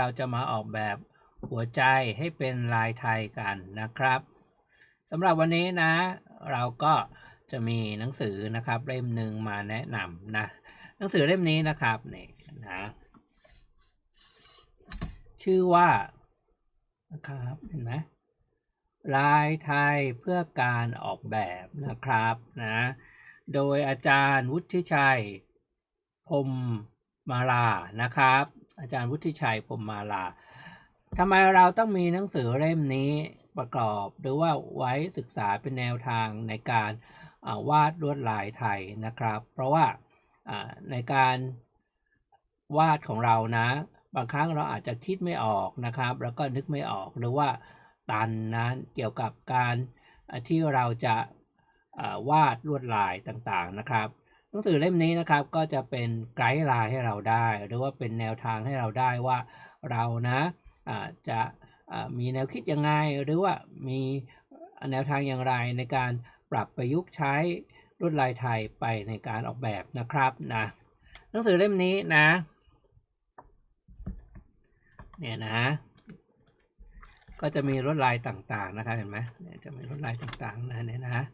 เราจะมาออกแบบหัวใจให้เป็นลายไทยกันนะครับสำหรับวันนี้นะ เราก็จะมีหนังสือนะครับเล่มหนึ่งมาแนะนำนะหนังสือเล่มนี้นะครับนี่นะชื่อว่านะครับเห็นไหมลายไทยเพื่อการออกแบบนะครับนะโดยอาจารย์วุฒิชัยพรมมาลานะครับ อาจารย์วุฒิชัยพรมมาลาทำไมเราต้องมีหนังสือเล่มนี้ประกอบหรือว่าไว้ศึกษาเป็นแนวทางในการาวาดลวดลายไทยนะครับ เพราะว่าในการวาดของเรานะ บางครั้งเราอาจจะคิดไม่ออกนะครับ แล้วก็นึกไม่ออกหรือว่าตันนะเกี่ยวกับการที่เราจะาวาดลวดลายต่างๆนะครับ หนังสือเล่มนี้นะครับก็จะเป็นไกด์ไลน์ให้เราได้ หรือว่าเป็นแนวทางให้เราได้ว่าเรานะจะมีแนวคิดยังไง หรือว่ามีแนวทางอย่างไรในการปรับประยุกต์ใช้ลวดลายไทยไปในการออกแบบนะครับนะหนังสือเล่มนี้นะเนี่ยนะก็จะมีลวดลายต่างๆนะครับเห็นไหมเนี่ยจะมีลวดลายต่างๆนะเนี่ยนะ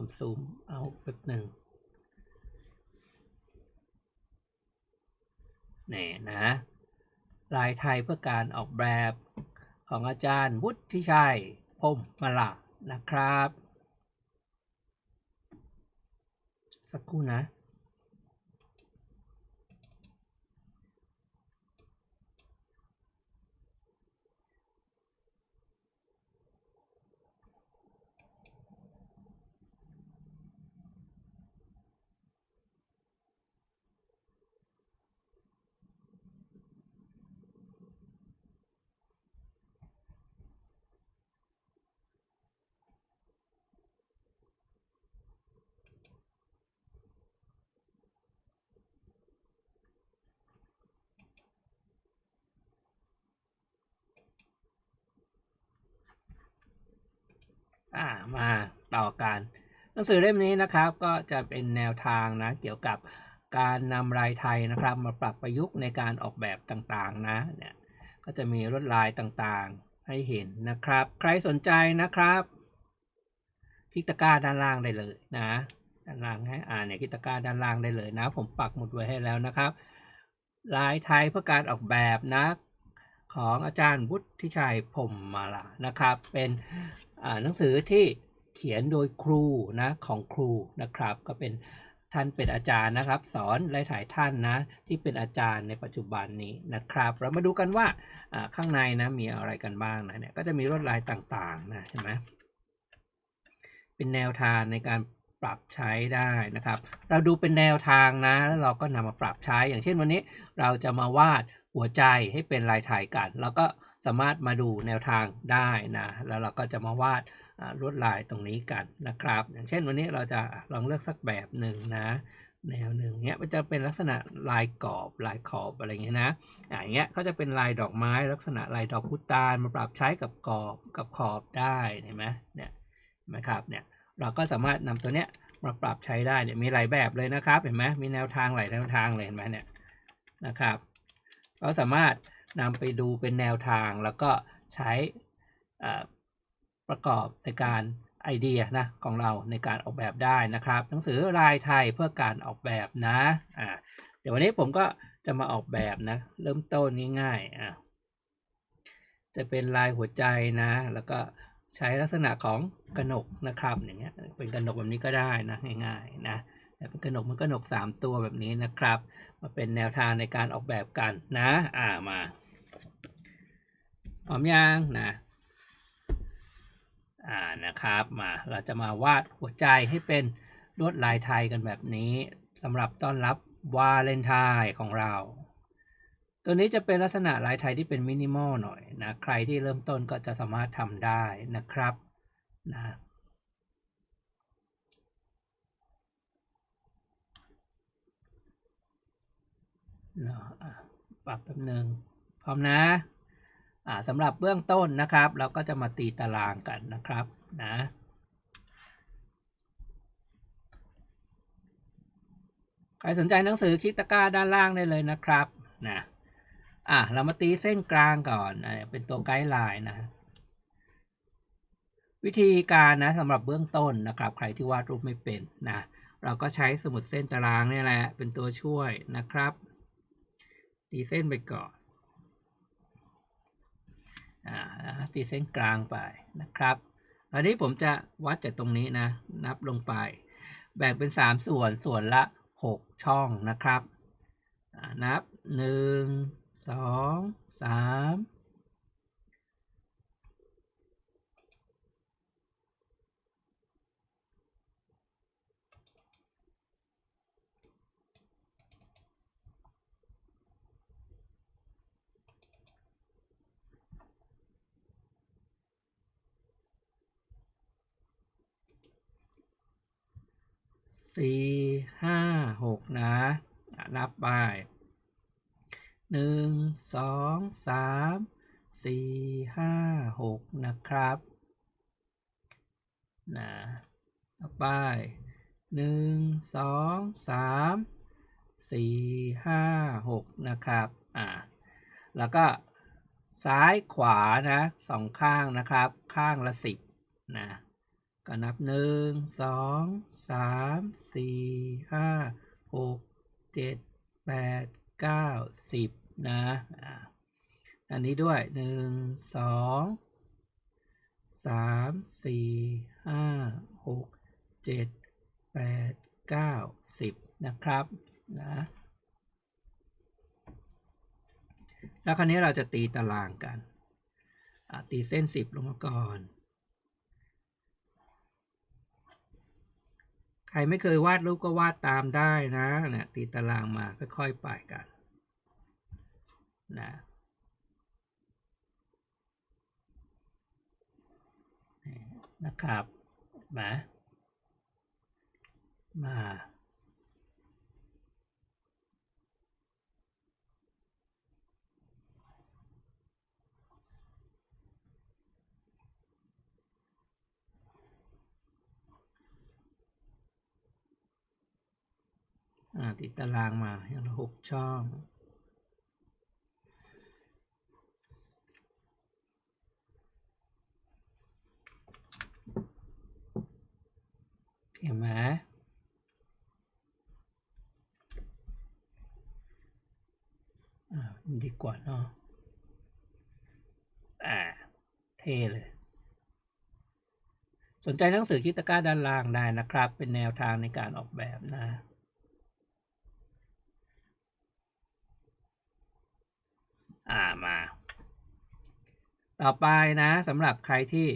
ผมซูมเอาแป๊บหนึ่งนี่นะลายไทยเพื่อการออกแบบของอาจารย์วุฒิชัยพมมาลานะครับ สักครู่นะ อ่ามาต่อกันหนังสือเล่มนี้นะครับก็จะเป็นแนวทางนะเกี่ยวกับการนำลายไทยนะครับ มาปรับประยุกต์ในการออกแบบต่างๆนะเนี่ยก็จะมีลวดลายต่างๆให้เห็นนะครับ ใครสนใจนะครับคลิกตะกร้าด้านล่างได้เลยนะด้านล่างให้อ่านเนี่ยคลิกตะกร้าด้านล่างได้เลยนะ ผมปักหมุดไว้ให้แล้วนะครับลายไทยเพื่อการออกแบบนะของอาจารย์วุฒิชัยพรมมาลานะครับ เป็น หนังสือที่เขียนโดยครูนะของครูนะครับ ก็เป็นท่านเป็นอาจารย์นะครับ สอนหลายๆท่านนะที่เป็นอาจารย์ในปัจจุบันนี้นะครับ เรามาดูกันว่าข้างในนะมีอะไรกันบ้างนะเนี่ยก็จะมีลวดลายต่างๆนะเห็นไหมเป็นแนวทางในการปรับใช้ได้นะครับ เราดูเป็นแนวทางนะแล้วเราก็นำมาปรับใช้อย่างเช่นวันนี้เราจะมาวาดหัวใจให้เป็นลายไทยกัน แล้วก็ สามารถมาดูแนวทางได้นะ แล้วเราก็จะมาวาดลวดลายตรงนี้กันนะครับ อย่างเช่นวันนี้เราจะลองเลือกสักแบบหนึ่งนะแนวหนึ่งเนี้ยมันจะเป็นลักษณะลายกรอบลายขอบอะไรเงี้ยนะอย่างเงี้ยก็จะเป็นลายดอกไม้ลักษณะลายดอกพุตานมาปรับใช้กับกรอบกับขอบได้เห็นไหมเนี่ยนไหมครับเนี่ยเราก็สามารถนำตัวเนี้ยมาปรับใช้ได้เนี่ยมีหลายแบบเลยนะครับเห็นไหมมีแนวทางหลายแนวทางเลยเห็นไหมเนี่ยนะครับ เราสามารถ นำไปดูเป็นแนวทางแล้วก็ใช้ประกอบในการไอเดียนะของเราในการออกแบบได้นะครับ หนังสือลายไทยเพื่อการออกแบบนะอ่าเดี๋ยววันนี้ผมก็จะมาออกแบบนะ เริ่มต้นง่ายๆอ่าจะเป็นลายหัวใจนะ แล้วก็ใช้ลักษณะของกระหนกนะครับอย่างเงี้ยเป็นกระหนกแบบนี้ก็ได้นะง่ายๆนะ แต่เป็นกระหนกมันกระหนกสามตัวแบบนี้นะครับ มาเป็นแนวทางในการออกแบบกันนะ อ่ามาพร้อมยังนะ อ่านะครับมาเราจะมาวาดหัวใจให้เป็นลวดลายไทยกันแบบนี้สำหรับต้อนรับวาเลนไทน์ของเรา ตัวนี้จะเป็นลักษณะลายไทยที่เป็นมินิมอลหน่อยนะ ใครที่เริ่มต้นก็จะสามารถทำได้นะครับนะเนาะอะ ปรับแป๊บหนึ่งพร้อมนะอ่าสำหรับเบื้องต้นนะครับ เราก็จะมาตีตารางกันนะครับนะใครสนใจหนังสือคลิกตะกร้าด้านล่างได้เลยนะครับนะอะเรามาตีเส้นกลางก่อนเป็นตัวไกด์ไลน์นะวิธีการนะสำหรับเบื้องต้นนะครับ ใครที่วาดรูปไม่เป็นนะเราก็ใช้สมุดเส้นตารางนี่แหละเป็นตัวช่วยนะครับ ตีเส้นไปก่อนอ่าตีเส้นกลางไปนะครับอันนี้ผมจะวัดจากตรงนี้นะ นับลงไป แบ่งเป็น 3 ส่วนส่วนละ 6 ช่องนะครับอ่านับ 1 2 3 สี่ห้าหกนะนับไปหนึ่งสองสามสี่ห้าหกนะครับนะต่อไปหนึ่งสองสามสี่ห้าหกนะครับอ่าแล้วก็ซ้ายขวานะสองข้างนะครับ ข้างละสิบนะ ก็นับหนึ่งสองสามสี่ห้าหกเจ็ดแปดเก้าสิบนะอันนี้ด้วยหนึ่งสองสามสี่ห้าหกเจ็ดแปดเก้าสิบนะครับนะแล้วคราวนี้เราจะตีตารางกันตีเส้นสิบลงมาก่อน ใครไม่เคยวาดรูปก็วาดตามได้นะนะตีตารางมาค่อยๆไปกันนะนี่นะครับมามา ติดตารางมาอย่างละหกช่อง เห็นไหมอ่าดีกว่าเนาะอ่า เท่เลย สนใจหนังสือคิตก้าด้านล่างได้นะครับ เป็นแนวทางในการออกแบบนะ อ่ามา ต่อไปนะสำหรับใครที่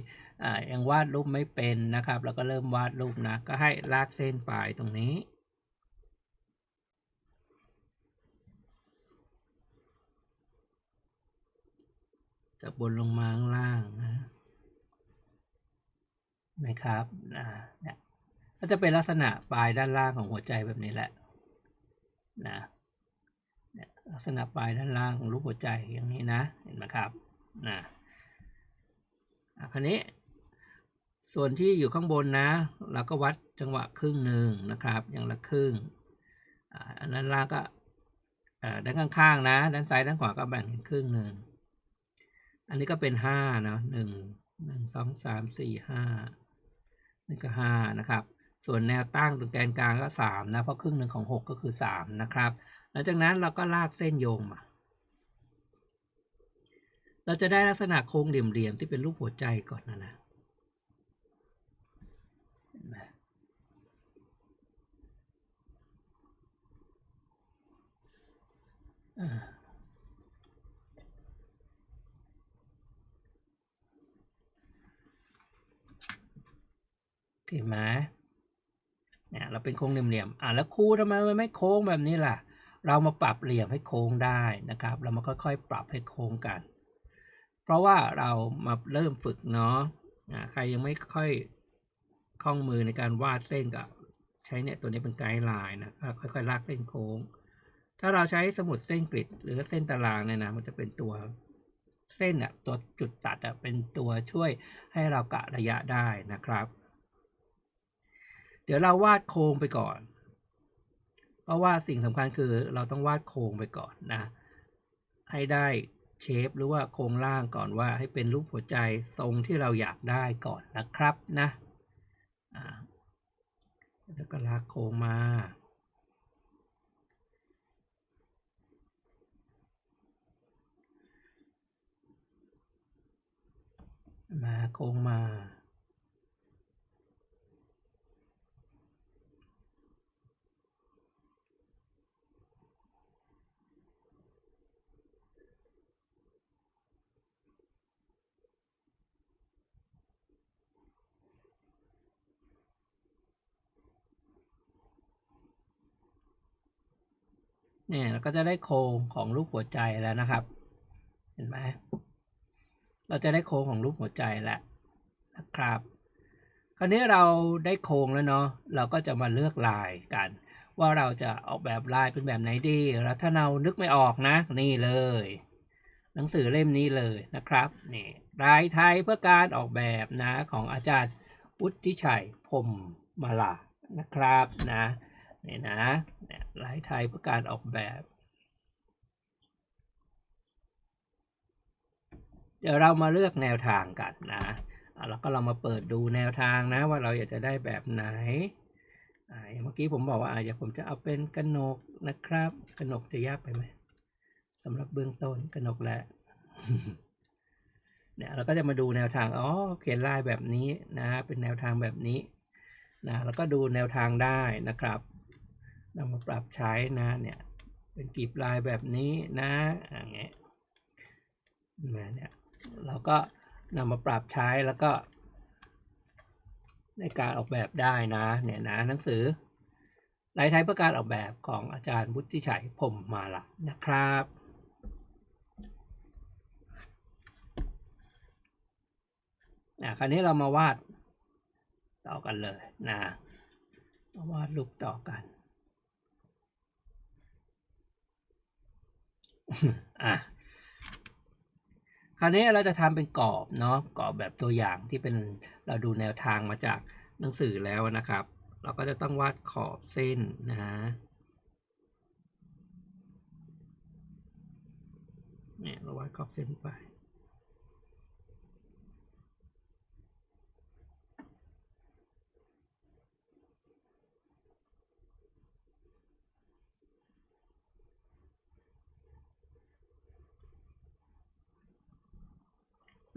ยังวาดรูปไม่เป็นนะครับ แล้วก็เริ่มวาดรูปนะ ก็ให้ลากเส้นปลายตรงนี้จากบนลงมาข้างล่างนะนะครับนะเนี่ยก็จะเป็นลักษณะปลายด้านล่างของหัวใจแบบนี้แหละนะ ลักษณะปลายด้านล่างของรูปหัวใจอย่างนี้นะเห็นไหมครับนะอะคราวนี้ ส่วนที่อยู่ข้างบนนะ เราก็วัดจังหวะครึ่งหนึ่งนะครับ อย่างละครึ่งอ่าอันนั้นล่างก็อ่าด้านข้างๆนะ ด้านซ้ายด้านขวาก็แบ่งเป็นครึ่งหนึ่งอันนี้ก็เป็นห้านะหนึ่งหนึ่งสองสามสี่ห้านี่ก็ห้านะครับ ส่วนแนวตั้งตรงแกนกลางก็สามนะ เพราะครึ่งหนึ่งของหกก็คือสามนะครับ หลังจากนั้นเราก็ลากเส้นโยงมา เราจะได้ลักษณะโค้งเหลี่ยมๆที่เป็นรูปหัวใจก่อนนะนะเห็นไหมเคไหมเนี่ยเราเป็นโค้งเหลี่ยมๆอะแล้วครูทำไมมันไม่โค้งแบบนี้ล่ะ เรามาปรับเหลี่ยมให้โค้งได้นะครับ เรามาค่อยๆ ปรับให้โค้งกัน เพราะว่าเรามาเริ่มฝึกเนาะใครยังไม่ค่อยคล่องมือในการวาดเส้นก็ใช้เนี่ยตัวนี้เป็นไกด์ไลน์นะค่อยๆลากเส้นโค้ง ถ้าเราใช้สมุดเส้นกริดหรือเส้นตารางเนี่ยนะมันจะเป็นตัวเส้นอะตัวจุดตัดอะเป็นตัวช่วยให้เรากะระยะได้นะครับ เดี๋ยวเราวาดโครงไปก่อน ราะว่าสิ่งสำคัญคือเราต้องวาดโครงไปก่อนนะ ให้ได้เชฟหรือว่าโครงร่างก่อนว่าให้เป็นรูปหัวใจทรงที่เราอยากได้ก่อนนะครับนะแล้วก็ลากโครงมามาโค้งมา เนี่ยเราก็จะได้โครงของรูปหัวใจแล้วนะครับ เห็นไหมเราจะได้โครงของรูปหัวใจแล้วนะครับ คราวนี้เราได้โครงแล้วเนาะเราก็จะมาเลือกลายกัน ว่าเราจะออกแบบลายเป็นแบบไหนดีแล้วถ้าเรานึกไม่ออกนะนี่เลย หนังสือเล่มนี้เลยนะครับนี่ลายไทยเพื่อการออกแบบนะของอาจารย์วุฒิชัยพรมมาลานะครับนะ นี่นะเนี่ยลายไทยเพื่อการออกแบบ เดี๋ยวเรามาเลือกแนวทางกันนะแล้วก็เรามาเปิดดูแนวทางนะว่าเราอยากจะได้แบบไหนเมื่อกี้ผมบอกว่าอะอยากผมจะเอาเป็นกระหนกนะครับกระหนกจะยากไปไหมสำหรับเบื้องต้นกระหนกแหละเนี่ยเราก็จะมาดูแนวทางอ๋อเขียนลายแบบนี้นะเป็นแนวทางแบบนี้นะแล้วก็ดูแนวทางได้นะครับ นำมาปรับใช้นะเนี่ยเป็นกลีบลายแบบนี้นะอย่างเงี้ยมาเนี่ยเราก็นำมาปรับใช้แล้วก็ ในการออกแบบได้นะเนี่ยนะหนังสือลายไทยเพื่อการออกแบบของอาจารย์วุฒิชัยพรมมาละนะครับอะคราวนี้เรามาวาดต่อกันเลยนะมาวาดรูปต่อกัน อะคราวนี้เราจะทำเป็นกรอบเนาะกรอบแบบตัวอย่างที่เป็นเราดูแนวทางมาจากหนังสือแล้วนะครับ เราก็จะต้องวาดขอบเส้นนะฮะเนี่ยเราวาดขอบเส้นไป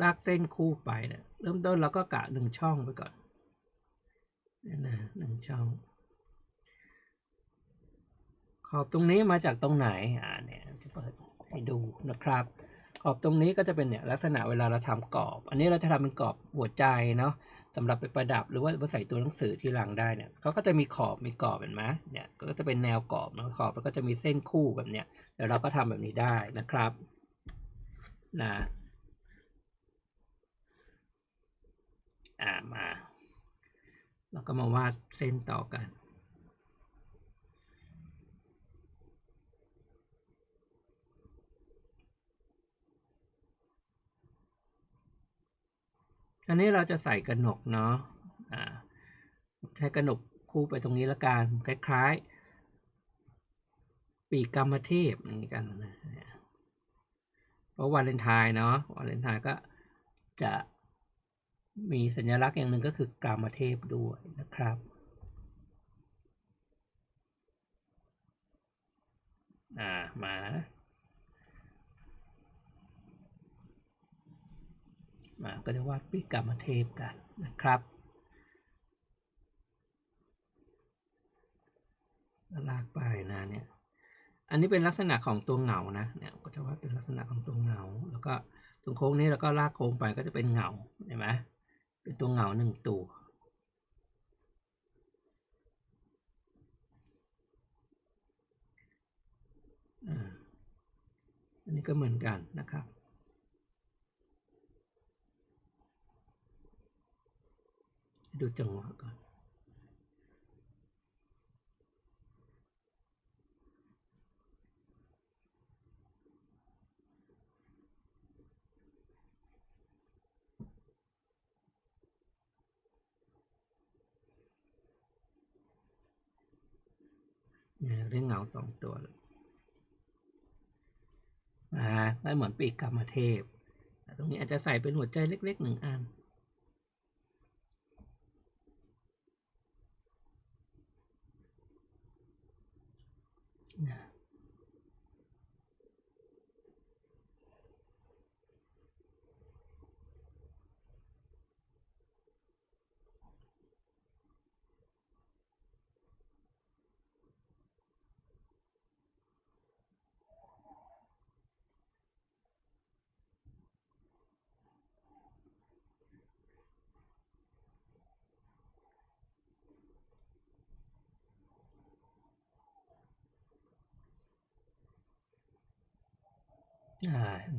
ลากเส้นคู่ไปเนี่ยเริ่มต้นเราก็กะหนึ่งช่องไปก่อนนี่นะหนึ่งช่อง ขอบตรงนี้มาจากตรงไหนอ่าเนี่ยจะเปิดให้ดูนะครับ ขอบตรงนี้ก็จะเป็นเนี่ยลักษณะเวลาเราทำกรอบ อันนี้เราจะทำเป็นกรอบหัวใจเนาะสำหรับไปประดับหรือว่าใส่ตัวหนังสือที่หลังได้เนี่ยเขาก็จะมีขอบมีกรอบเห็นไหมเนี่ยก็จะเป็นแนวกรอบนะขอบแล้วก็จะมีเส้นคู่แบบเนี้ยเดี๋ยวเราก็ทำแบบนี้ได้นะครับนะ อ่ามา แล้วก็มาวาดเส้นต่อกันอันนี้เราจะใส่กระหนกเนาะใช้กระหนกคู่ไปตรงนี้ละกันคล้ายๆ ปีกกรรมเทพอย่างนี้กันนะเนี่ยเพราะวาเลนไทน์เนาะวาเลนไทน์ก็จะ มีสัญลักษณ์อย่างหนึ่งก็คือกรรมเทพด้วยนะครับ อ่า มา มาก็จะวาดปีกกรรมเทพกันนะครับแล้วลากไปนะเนี่ย อันนี้เป็นลักษณะของตัวเหงานะเนี่ยก็จะวาดเป็นลักษณะของตัวเหงา แล้วก็ตรงโค้งนี้เราก็ลากโค้งไปก็จะเป็นเหงาเห็นไหม เป็นตัวเหงาหนึ่งตัวอ่าอันนี้ก็เหมือนกันนะครับดูจังหวะก่อน เนี่ยเรื่องเงาสองตัวเลยอ่าก็เหมือนปีกกรรมเทพแต่ตรงนี้อาจจะใส่เป็นหัวใจเล็กๆหนึ่งอันนะ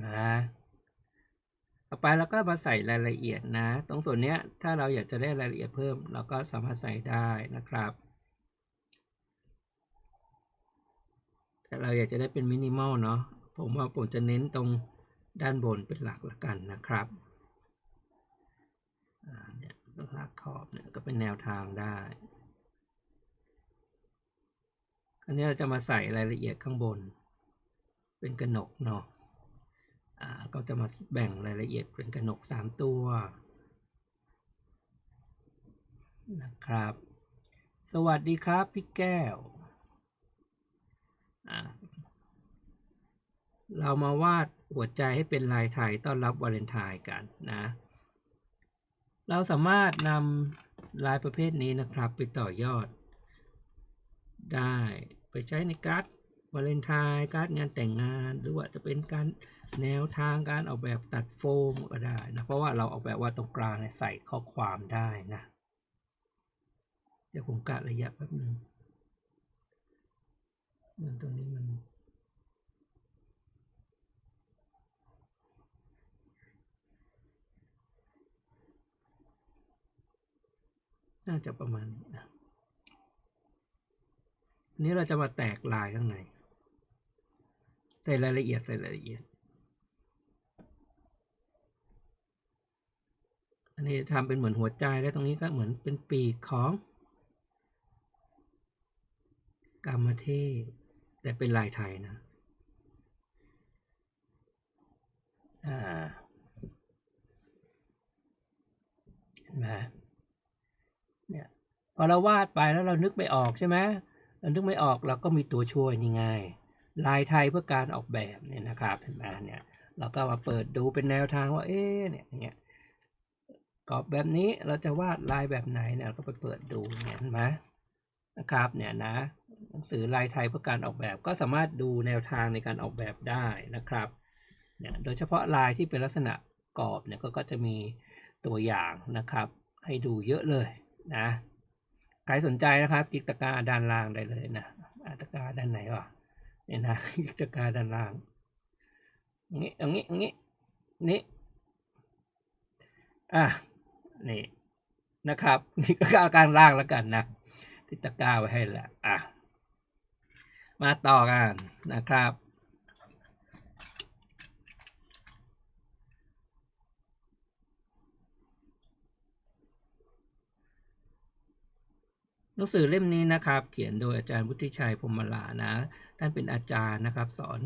นะต่อไปเราก็มาใส่รายละเอียดนะ ตรงส่วนเนี้ยถ้าเราอยากจะได้รายละเอียดเพิ่ม เราก็สามารถใส่ได้นะครับแต่เราอยากจะได้เป็นมินิมอลเนาะผมว่าผมจะเน้นตรงด้านบนเป็นหลักละกันนะครับอ่าเนี่ยลากขอบเนี่ยก็เป็นแนวทางได้อันนี้เราจะมาใส่รายละเอียดข้างบน เป็นกระหนกเนาะ ก็จะมาแบ่งรายละเอียดเป็นกระหนกสามตัวนะครับ สวัสดีครับพี่แก้ว เรามาวาดหัวใจให้เป็นลายไทยต้อนรับวาเลนไทน์กันนะ เราสามารถนำลายประเภทนี้นะครับไปต่อยอดได้ไปใช้ในการ์ด วาเลนไทน์การ์ดงานแต่งงาน หรือว่าจะเป็นการแนวทางการออกแบบตัดโฟมก็ได้นะ เพราะว่าเราออกแบบว่าตรงกลางใส่ข้อความได้นะ เดี๋ยวผมกะระยะแป๊บหนึ่งมันตรงนี้มันน่าจะประมาณนี้นะอันนี้เราจะมาแตกลายข้างใน ใส่รายละเอียดใส่รายละเอียด อันนี้ทำเป็นเหมือนหัวใจแล้วตรงนี้ก็เหมือนเป็นปีกของกามเทพแต่เป็นลายไทยนะ อ่าเห็นไหมเนี่ยพอเราวาดไปแล้วเรานึกไม่ออกใช่ไหมเรานึกไม่ออกเราก็มีตัวช่วยนี่ไง ลายไทยเพื่อการออกแบบเนี่ยนะครับเห็นไหมเนี่ยเราก็มาเปิดดูเป็นแนวทางว่าเอ๊ะเนี่ยอย่างเงี้ยกรอบแบบนี้เราจะวาดลายแบบไหนเนี่ยเราก็ไปเปิดดูเนี่ยเห็นไหมนะครับเนี่ยนะหนังสือลายไทยเพื่อการออกแบบก็สามารถดูแนวทางในการออกแบบได้นะครับเนี่ยโดยเฉพาะลายที่เป็นลักษณะกรอบเนี่ยก็จะมีตัวอย่างนะครับ ให้ดูเยอะเลยนะใครสนใจนะครับจิกตะกร้าด้านล่างได้เลยนะตะกร้าด้านไหนวะ เนี่ยนะจิตะกร้าด้านล่างงี้อย่างงี้อย่างงี้นี่อะนี่นะครับ นี่ก็อาการล่างแล้วกันนะติตะกร้าไว้ให้แล้วอะมาต่อกันนะครับ หนังสือเล่มนี้นะครับ เขียนโดยอาจารย์วุฒิชัยพรมลานะท่านเป็นอาจารย์นะครับ สอน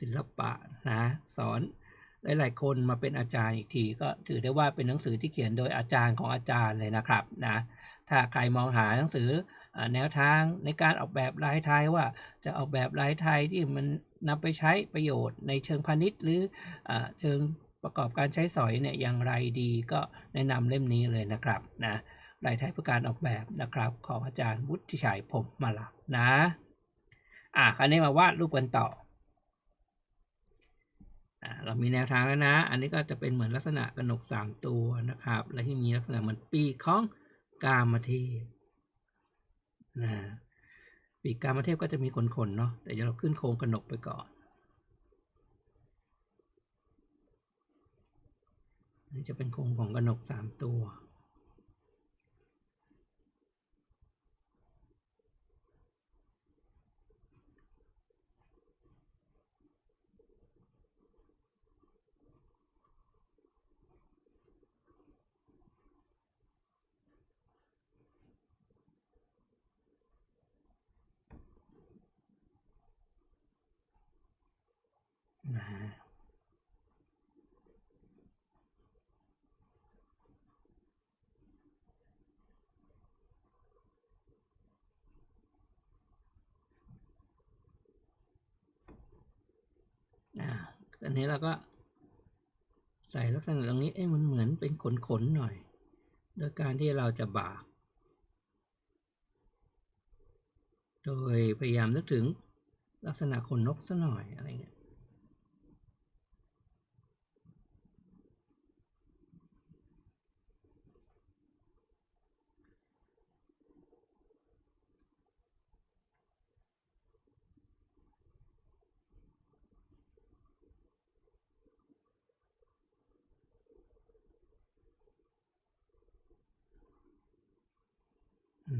ศิลปะนะสอนหลาย ๆ คนมาเป็นอาจารย์อีกที ก็ถือได้ว่าเป็นหนังสือที่เขียนโดยอาจารย์ของอาจารย์เลยนะครับนะถ้าใครมองหาหนังสือแนวทางในการออกแบบลายไทยว่าจะออกแบบลายไทยที่มันนำไปใช้ประโยชน์ในเชิงพาณิชย์ หรืออเชิงประกอบการใช้สอยเนี่ยอย่างไรดีก็แนะนำเล่มนี้เลยนะครับนะ ลายไทยเพื่อการออกแบบนะครับ ของอาจารย์วุฒิชัยพรมมาละนะอะคราวนี้มาวาดรูปกันต่ออ่าเรามีแนวทางแล้วนะ อันนี้ก็จะเป็นเหมือนลักษณะกระหนกสามตัวนะครับ และที่มีลักษณะเหมือนปีกของกามเทพนะปีกกามเทพก็จะมีขนๆเนาะแต่เดี๋ยวเราขึ้นโครงกระหนกไปก่อนอันนี้จะเป็นโครงของกระหนกสามตัว นะ อั นี้เราก็ ใส่ลักษณะตรงนี้เอ้ยมันเหมือนเป็นขนๆหน่อยโดยการที่เราจะบาก โดยพยายามนึกถึงลักษณะขนนกซะหน่อยอะไรเงี้ย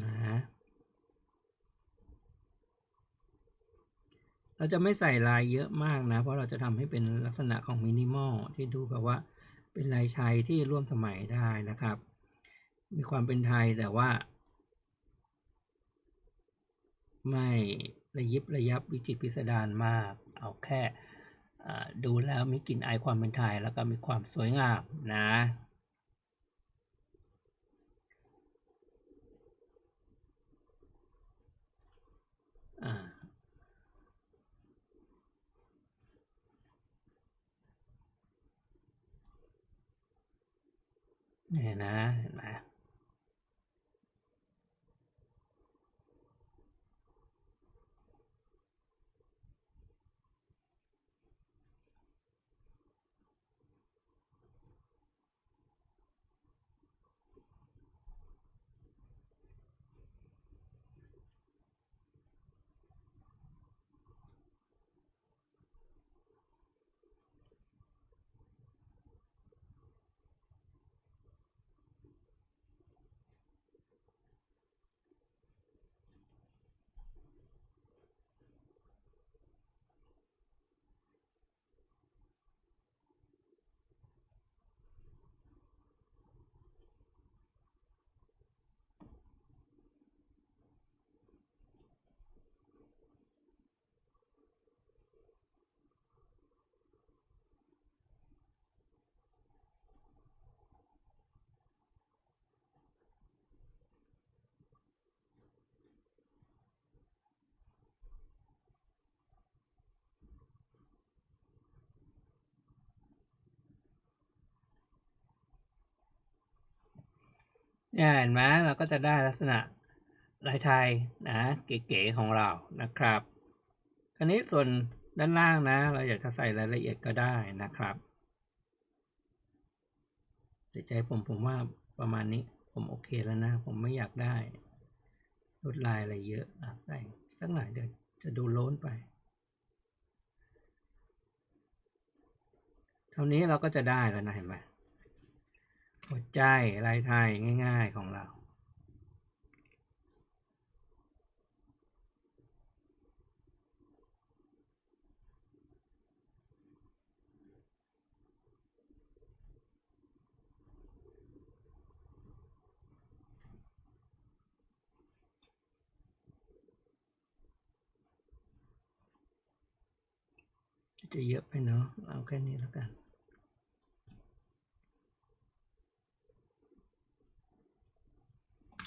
นะ เราจะไม่ใส่ลายเยอะมากนะ เพราะเราจะทำให้เป็นลักษณะของมินิมอลที่ดูแบบว่าเป็นลายชายที่ร่วมสมัยได้นะครับ มีความเป็นไทยแต่ว่า ไม่ระยิบระยับวิจิตรพิสดารมาก เอาแค่ดูแล้วมีกลิ่นอายความเป็นไทยแล้วก็มีความสวยงามนะ อ่า เนี่ยนะเห็นไหม เนี่ยเห็นไหมเราก็จะได้ลักษณะลายไทยนะเก๋ๆของเรานะครับ คราวนี้ส่วนด้านล่างนะ เราอยากจะใส่รายละเอียดก็ได้นะครับแต่ใจผมผมว่าประมาณนี้ผมโอเคแล้วนะ ผมไม่อยากได้ลวดลายอะไรเยอะอะใส่สักหน่อยเดี๋ยวจะดูโล้นไป เท่านี้เราก็จะได้แล้วนะเห็นไหม หัวใจลายไทยง่ายๆของเราจะเยอะไปเนาะเอาแค่นี้แล้วกัน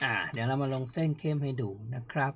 อ่าเดี๋ยวเรามาลงเส้นเข้มให้ดูนะครับ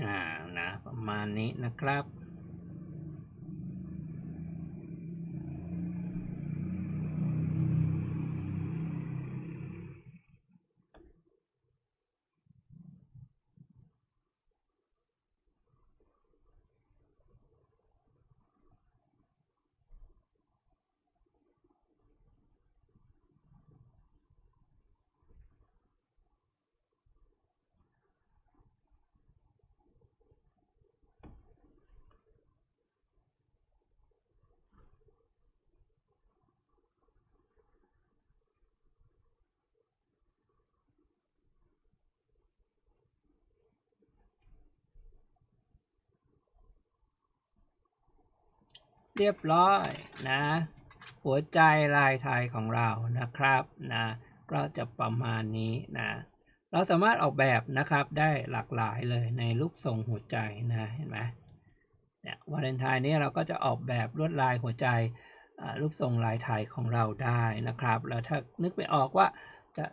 อ่านะประมาณนี้นะครับ เรียบร้อยนะ หัวใจลายไทยของเรานะครับนะก็จะประมาณนี้นะเราสามารถออกแบบนะครับได้หลากหลายเลยในรูปทรงหัวใจนะเห็นไหมเนี่ยวาเลนไทน์นี้เราก็จะออกแบบลวดลายหัวใจรูปทรงลายไทยของเราได้นะครับ แล้วถ้านึกไม่ออกว่าจะ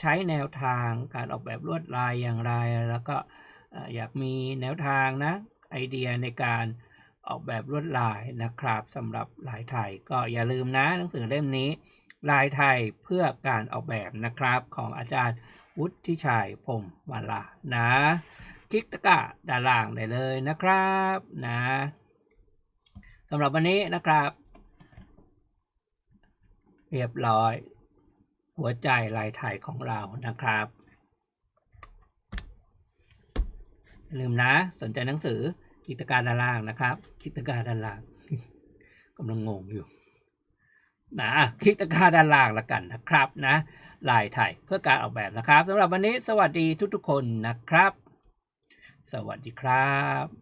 ใช้แนวทางการออกแบบลวดลายอย่างไร แล้วก็อยากมีแนวทางนะไอเดียในการ ออกแบบลวดลายนะครับสำหรับลายไทยก็อย่าลืมนะหนังสือเล่มนี้ ลายไทยเพื่อการออกแบบนะครับของอาจารย์วุฒิชัยพรมมาลานะ คลิกตะกร้าด้านล่างได้เลยนะครับนะสำหรับวันนี้นะครับ เรียบร้อย หัวใจลายไทยของเรานะครับลืมนะสนใจหนังสือ กิจกตะกร้าด้านล่างนะครับ กิจกตะกร้าด้านล่างกำลังงงอยู่นะกิจกตะกร้าด้านล่างละกันนะครับนะลายไทยเพื่อการออกแบบนะครับสำหรับวันนี้สวัสดีทุกๆคนนะครับ สวัสดีครับ